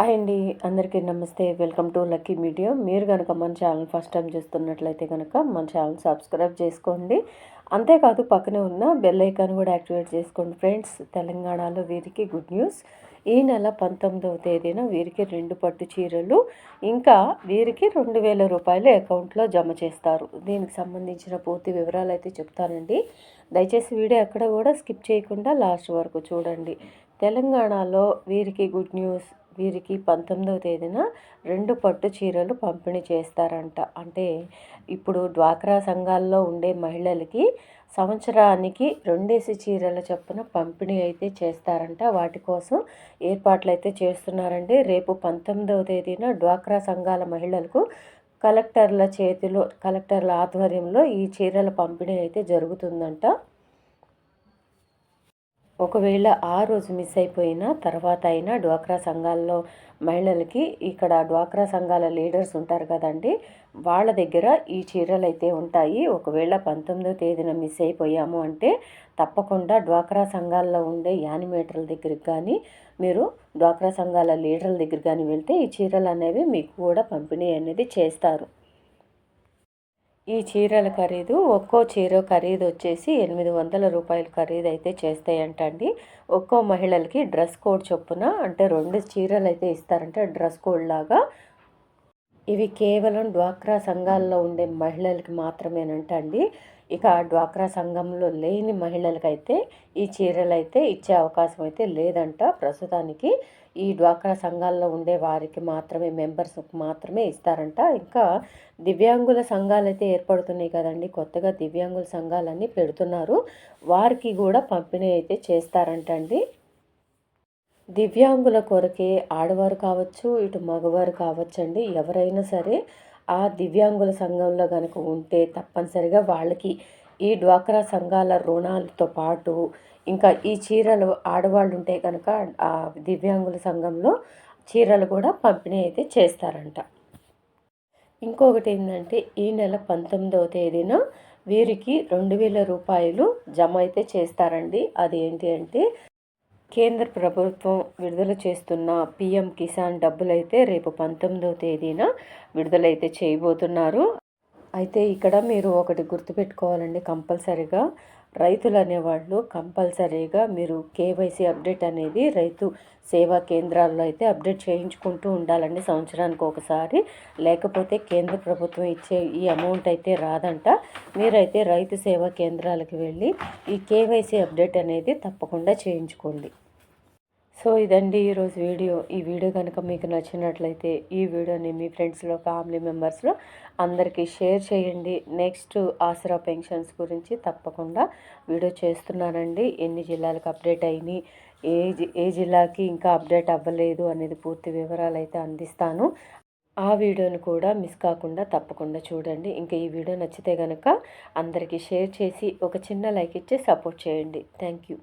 Hi అండి అందరికీ నమస్తే. Welcome to lucky media. మీరు కనుక మన ఛానల్ ఫస్ట్ టైం చూస్తున్నట్లయితే కనుక మన ఛానల్ సబ్స్క్రైబ్ చేసుకోండి. అంతేకాదు పక్కనే ఉన్న బెల్ ఐకాన్ కూడా యాక్టివేట్ చేసుకోండి ఫ్రెండ్స్. తెలంగాణలో వీరికి గుడ్ న్యూస్. ఈ నెల పంతొమ్మిదవ తేదీన వీరికి రెండు పట్టు చీరలు ఇంకా వీరికి రెండు వేల రూపాయలు అకౌంట్లో జమ చేస్తారు. దీనికి సంబంధించిన పూర్తి వివరాలు అయితే చెప్తానండి. దయచేసి వీడియో ఎక్కడ కూడా స్కిప్ చేయకుండా లాస్ట్ వరకు చూడండి. తెలంగాణలో వీరికి గుడ్ న్యూస్. వీరికి పంతొమ్మిదవ తేదీన రెండు పట్టు చీరలు పంపిణీ చేస్తారంట. అంటే ఇప్పుడు డ్వాక్రా సంఘాల్లో ఉండే మహిళలకి సంవత్సరానికి రెండేసి చీరల చొప్పున పంపిణీ అయితే చేస్తారంట. వాటి కోసం ఏర్పాట్లు అయితే చేస్తున్నారండి. రేపు పంతొమ్మిదవ తేదీన డ్వాక్రా సంఘాల మహిళలకు కలెక్టర్ల చేతిలో కలెక్టర్ల ఆధ్వర్యంలో ఈ చీరల పంపిణీ అయితే జరుగుతుందంట. ఒకవేళ ఆ రోజు మిస్ అయిపోయిన తర్వాత అయినా డ్వాక్రా సంఘాల్లో మహిళలకి ఇక్కడ డ్వాక్రా సంఘాల లీడర్స్ ఉంటారు కదండి వాళ్ళ దగ్గర ఈ చీరలు అయితే ఉంటాయి. ఒకవేళ పంతొమ్మిదో తేదీన మిస్ అయిపోయాము అంటే తప్పకుండా డ్వాక్రా సంఘాల్లో ఉండే యానిమేటర్ల దగ్గరికి కానీ మీరు డ్వాక్రా సంఘాల లీడర్ల దగ్గర కానీ వెళ్తే ఈ చీరలు అనేవి మీకు కూడా పంపిణీ అనేది చేస్తారు. ఈ చీరల ఖరీదు ఒక్కో చీర ఖరీదు వచ్చేసి ఎనిమిది వందల రూపాయలు ఖరీదు అయితే చేస్తాయంటండి. ఒక్కో మహిళలకి డ్రెస్ కోడ్ చొప్పున అంటే రెండు చీరలు అయితే ఇస్తారంటే డ్రెస్ కోడ్ లాగా. ఇవి కేవలం డ్వాక్రా సంఘాల్లో ఉండే మహిళలకి మాత్రమేనంట అండి ఇక డ్వాక్రా సంఘంలో లేని మహిళలకైతే ఈ చీరలు అయితే ఇచ్చే అవకాశం అయితే లేదంట. ప్రస్తుతానికి ఈ డ్వాక్రా సంఘాల్లో ఉండే వారికి మాత్రమే మెంబర్స్కి మాత్రమే ఇస్తారంట. ఇంకా దివ్యాంగుల సంఘాలు అయితే ఏర్పడుతున్నాయి కదండి. కొత్తగా దివ్యాంగుల సంఘాలన్నీ పెడుతున్నారు. వారికి కూడా పంపిణీ అయితే చేస్తారంటండి. దివ్యాంగుల కొరకే ఆడవారు కావచ్చు ఇటు మగవారు కావచ్చండి. ఎవరైనా సరే ఆ దివ్యాంగుల సంఘంలో కనుక ఉంటే తప్పనిసరిగా వాళ్ళకి ఈ డ్వాక్రా సంఘాల రుణాలతో పాటు ఇంకా ఈ చీరలు ఆడవాళ్ళు ఉంటే కనుక ఆ దివ్యాంగుల సంఘంలో చీరలు కూడా పంపిణీ అయితే చేస్తారంట. ఇంకొకటి ఏంటంటే ఈ నెల పంతొమ్మిదవ తేదీన వీరికి రెండు వేల రూపాయలు జమ అయితే చేస్తారండి. అది ఏంటి అంటే కేంద్ర ప్రభుత్వం విడుదల చేస్తున్న పిఎం కిసాన్ డబ్బులైతే రేపు పంతొమ్మిదవ తేదీన విడుదలైతే చేయబోతున్నారు. అయితే ఇక్కడ మీరు ఒకటి గుర్తుపెట్టుకోవాలండి కంపల్సరీగా. రైతులు అనేవాళ్ళు కంపల్సరీగా మీరు కేవైసీ అప్డేట్ అనేది రైతు సేవా కేంద్రాల్లో అయితే అప్డేట్ చేయించుకుంటూ ఉండాలండి సంవత్సరానికి ఒకసారి. లేకపోతే కేంద్ర ప్రభుత్వం ఇచ్చే ఈ అమౌంట్ అయితే రాదంట. మీరైతే రైతు సేవా కేంద్రాలకు వెళ్ళి ఈ కేవైసీ అప్డేట్ అనేది తప్పకుండా చేయించుకోండి. సో ఇదండి ఈరోజు వీడియో. ఈ వీడియో కనుక మీకు నచ్చినట్లయితే ఈ వీడియోని మీ ఫ్రెండ్స్లో ఫ్యామిలీ మెంబర్స్లో అందరికీ షేర్ చేయండి. నెక్స్ట్ ఆసరా పెన్షన్స్ గురించి తప్పకుండా వీడియో చేస్తున్నానండి. ఎన్ని జిల్లాలకు అప్డేట్ అయినాయి ఏ ఏ జిల్లాకి ఇంకా అప్డేట్ అవ్వలేదు అనేది పూర్తి వివరాలు అయితే అందిస్తాను. ఆ వీడియోని కూడా మిస్ కాకుండా తప్పకుండా చూడండి. ఇంకా ఈ వీడియో నచ్చితే కనుక అందరికీ షేర్ చేసి ఒక చిన్న లైక్ ఇచ్చి సపోర్ట్ చేయండి. Thank you.